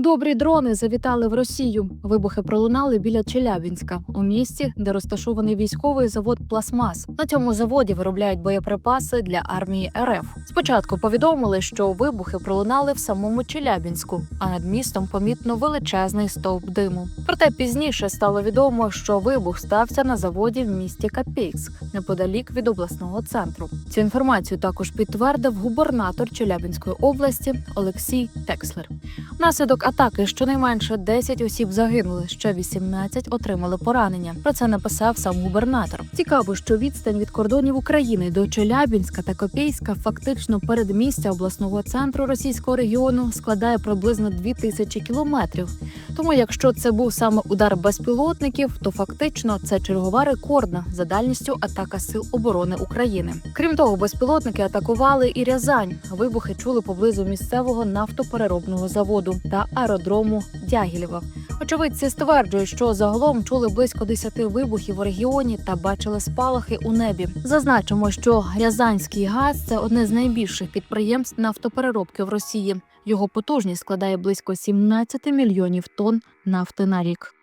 Добрі дрони завітали в Росію. Вибухи пролунали біля Челябінська, у місті, де розташований військовий завод Пластмас. На цьому заводі виробляють боєприпаси для армії РФ. Спочатку повідомили, що вибухи пролунали в самому Челябінську, а над містом помітно величезний стовп диму. Проте пізніше стало відомо, що вибух стався на заводі в місті Капейськ, неподалік від обласного центру. Цю інформацію також підтвердив губернатор Челябінської області Олексій Текслер. Внаслідок атаки щонайменше 10 осіб загинули, ще 18 отримали поранення. Про це написав сам губернатор. Цікаво, що відстань від кордонів України до Челябінська та Копійська фактично передмістя обласного центру російського регіону складає приблизно 2000 кілометрів. Тому, якщо це був саме удар безпілотників, то фактично це чергова рекордна за дальністю атака сил оборони України. Крім того, безпілотники атакували і Рязань. Вибухи чули поблизу місцевого нафтопереробного заводу та аеродрому Дягілєва. Очевидці стверджують, що загалом чули близько 10 вибухів у регіоні та бачили спалахи у небі. Зазначимо, що Рязанський газ це одне з найбільших підприємств нафтопереробки в Росії. Його потужність складає близько 17 мільйонів тонн нафти на рік.